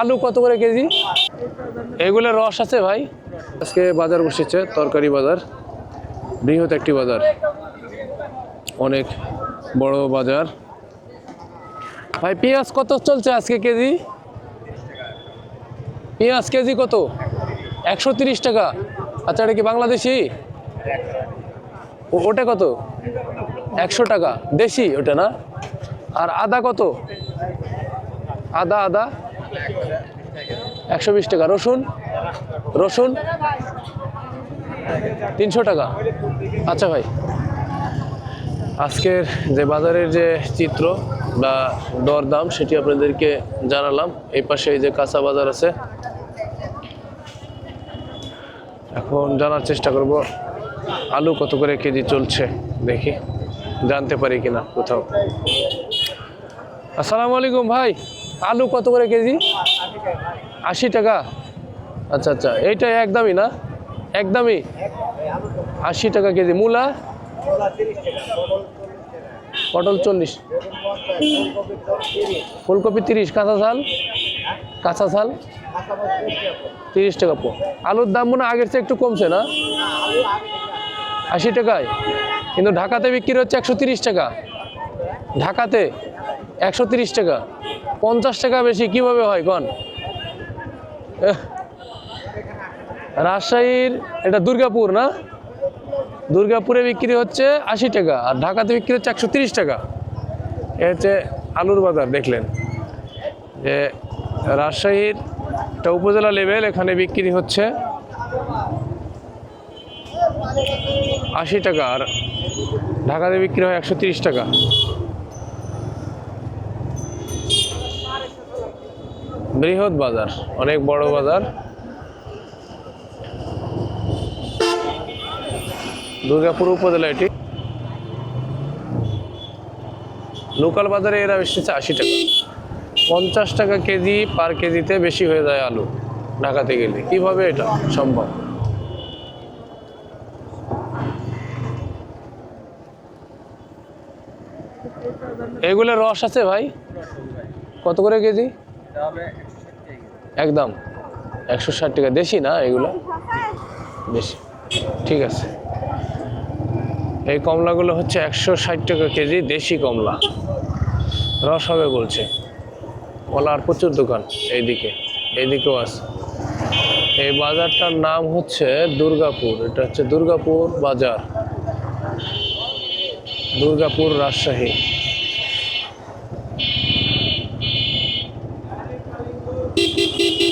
আলু কত করে কেজি? এগুলো রস আছে ভাই। আজকে বাজার বসেছে, তরকারি বাজার, বৃহৎ একটি বাজার। অনেক বড় বাজার। ভাই, পেঁয়াজ কত চলছে আজকে কেজি? পেঁয়াজ কেজি কত? একশো তিরিশ টাকা। আচ্ছা এটা কি বাংলাদেশি? ওটা কত? একশো টাকা। দেশি ওটা না? আর আদা কত? আদা আদা? একশো বিশ টাকা। রসুন? রসুন? তিনশো টাকা। আচ্ছা ভাই, আজকের যে বাজারের যে চিত্র বা দরদাম, সেটি আপনাদেরকে জানালাম। এই পাশে এই যে কাঁচা বাজার আছে। এখন জানার চেষ্টা করব, আলু কত করে কেজি চলছে দেখি। জানতে পারি কিনা কোথাও। আসসালামু আলাইকুম ভাই। আলু কত করে কেজি? আশি টাকা। আচ্ছা আচ্ছা এইটা একদমই না? একদমই? আশি টাকা কেজি। মূলা? পটল চল্লিশ। ফুলকপি তিরিশ। কাঁচা ঝাল? কাঁচা ঝাল? তিরিশ টাকা পো। আলুর দাম মনে আগের চেয়ে একটু কমছে না? আশি টাকায়। কিন্তু ঢাকাতে বিক্রি হচ্ছে একশো তিরিশ টাকা। ঢাকাতে? একশো তিরিশ টাকা। পঞ্চাশ টাকা বেশি, কীভাবে হয় কন। রাজশাহীর, এটা দুর্গাপুর না? দুর্গাপুরে বিক্রি হচ্ছে আশি টাকা, আর ঢাকাতে বিক্রি হচ্ছে একশো তিরিশ টাকা। এ হচ্ছে আলুর বাজার, দেখলেন। যে রাজশাহীর একটা উপজেলা লেভেল এখানে বিক্রি হচ্ছে আশি টাকা, আর ঢাকাতে বিক্রি হয় একশো টাকা। বৃহৎ বাজার, অনেক বড় বাজার। দুর্গাপুর উপজেলা এটি। লোকাল বাজারে এরা এসেছে আশি টাকা। পঞ্চাশ টাকা কেজি পার কেজিতে বেশি হয়ে যায় আলু ঢাকাতে গেলে। কীভাবে এটা সম্ভব? এগুলো রস আছে ভাই? কত করে কেজি? একদম। একশো ষাট টাকা। দেশি না এগুলো? বেশি ঠিক আছে। এই কমলাগুলো হচ্ছে একশো ষাট টাকা কেজি, দেশি কমলা। রস হবে বলছে। কলার প্রচুর দোকান এইদিকে। এইদিকেও আছে। এই বাজারটার নাম হচ্ছে দুর্গাপুর। এটা হচ্ছে দুর্গাপুর বাজার। Durgapur Rajshahi. Ha ha ha ha!